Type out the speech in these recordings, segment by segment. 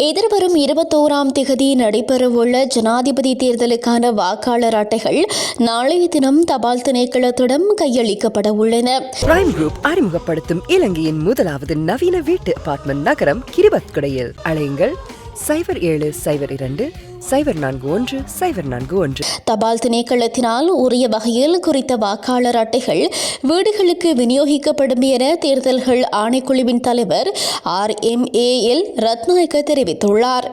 எதிர்வரும் இருபத்தோராம் திகதி நடைபெறவுள்ள ஜனாதிபதி தேர்தலுக்கான வாக்காளர் அட்டைகள் நாளைய தினம் தபால் திணைக்களத்திடம் கையளிக்கப்பட உள்ளன. பிரைம் குரூப் அறிமுகப்படுத்தும் இலங்கையின் முதலாவது நவீன வீட்டு அபார்ட்மெண்ட் நகரம் கிரிபத்குடையில். அலையுங்கள். சைபர் ஏழு சைபர் இரண்டு சைபர் நான்கு ஒன்று சைபர் நான்கு ஒன்று. தபால் திணைக்களத்தினால் உரிய வகையில் குறித்த வாக்காளர் அட்டைகள் வீடுகளுக்கு விநியோகிக்கப்படும் என தேர்தல்கள் ஆணைக்குழுவின் தலைவர் R M A L Ratnayake தெரிவித்துள்ளார்.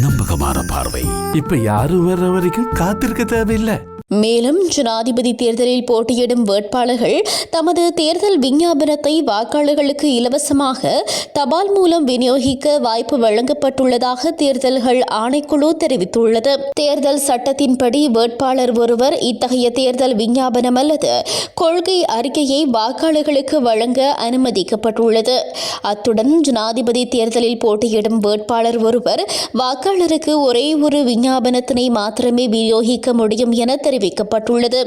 நம்பகமான பார்வை. இப்ப யாரும் வர்ற வரைக்கும் காத்திருக்க தேவையில்லை. மேலும் ஜனாதிபதி தேர்தலில் போட்டியிடும் வேட்பாளர்கள் தமது தேர்தல் விஞ்ஞாபனத்தை வாக்காளர்களுக்கு இலவசமாக தபால் மூலம் விநியோகிக்க வாய்ப்பு வழங்கப்பட்டுள்ளதாக தேர்தல்கள் ஆணைக்குழு தெரிவித்துள்ளது. தேர்தல் சட்டத்தின்படி வேட்பாளர் ஒருவர் இத்தகைய தேர்தல் விஞ்ஞாபனம் அல்லது கொள்கை அறிக்கையை வாக்காளர்களுக்கு வழங்க அனுமதிக்கப்பட்டுள்ளது. அத்துடன் ஜனாதிபதி தேர்தலில் போட்டியிடும் வேட்பாளர் ஒருவர் வாக்காளருக்கு ஒரே ஒரு விஞ்ஞாபனத்தினை மாத்திரமே விநியோகிக்க முடியும் என தெரிவிக்கப்பட்டுள்ளது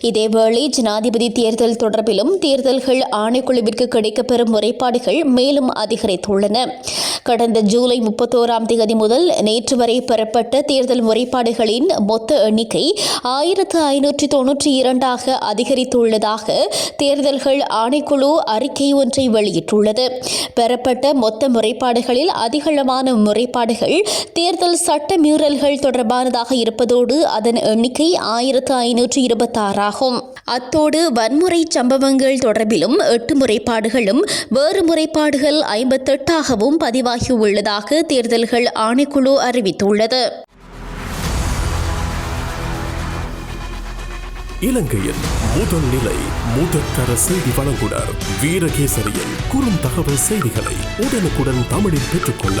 இதேவேளை ஜனாதிபதி தேர்தல் தொடர்பிலும் தேர்தல்கள் ஆணைக்குழுவிற்கு கிடைக்கப்பெறும் முறைப்பாடுகள் மேலும் அதிகரித்துள்ளன. கடந்த ஜூலை முப்பத்தோராம் தேதி முதல் நேற்று வரை பெறப்பட்ட தேர்தல் முறைப்பாடுகளின் மொத்த எண்ணிக்கை ஆயிரத்து ஐநூற்றி தொன்னூற்றி இரண்டாக அதிகரித்துள்ளதாக தேர்தல்கள் ஆணைக்குழு அறிக்கை ஒன்றை வெளியிட்டுள்ளது. பெறப்பட்ட மொத்த முறைப்பாடுகளில் அதிகளமான முறைப்பாடுகள் தேர்தல் சட்ட மீறல்கள் தொடர்பானதாக இருப்பதோடு அதன் எண்ணிக்கை ஆயிரத்து ஐநூற்று இருபத்தாறாகும். அத்தோடு வன்முறை சம்பவங்கள் தொடர்பிலும் எட்டு முறைப்பாடுகளும் வேறு முறைப்பாடுகள் ஐம்பத்தெட்டாகவும் பதிவாகியுள்ளதாக தேர்தல்கள் ஆணைக்குழு அறிவித்துள்ளது. இலங்கையின் முதல் நிலை முதற்கர செய்தி வழங்குனர் வீரகேசரியின் குறும் தகவல் செய்திகளை உடனுக்குடன் தமிழில் பெற்றுக்கொள்ள